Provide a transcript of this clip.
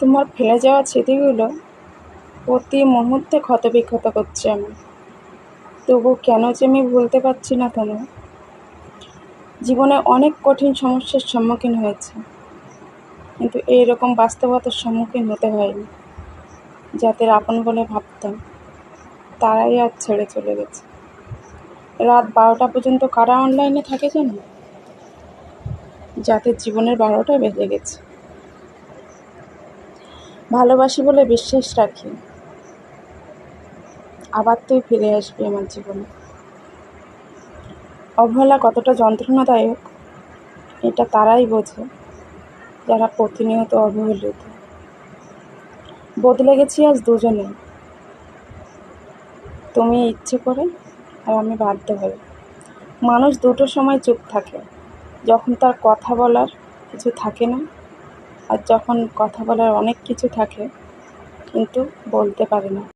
তোমার ফেলে যাওয়া স্মৃতিগুলো প্রতি মুহূর্তে ক্ষতবিক্ষত করছে আমি তবু কেন যে আমি ভুলতে পারছি না তোমায়। জীবনে অনেক কঠিন সমস্যার সম্মুখীন হয়েছে, কিন্তু এইরকম বাস্তবতার সম্মুখীন হতে হয়নি যাদের আপন বলে ভাবতাম তারাই আজ ছেড়ে চলে গেছে। রাত বারোটা পর্যন্ত কারা অনলাইনে থাকে জানো? যাদের জীবনের বারোটা বেজে গেছে। ভালোবাসি বলে বিশ্বাস রাখি। আবার তুই ফিরে আসবি আমার জীবনে। অবহেলা কতটা যন্ত্রণাদায়ক, এটা তারাই বোঝে, যারা প্রতিনিয়ত অবহেলিত। বদলে গেছি আজ দুজনে। তুমি ইচ্ছে করে আর আমি বাধ্য হই। মানুষ দুটো সময় চুপ থাকে, যখন তার কথা বলার কিছু থাকে না আর যখন কথা বলার অনেক কিছু থাকে কিন্তু বলতে পারে না।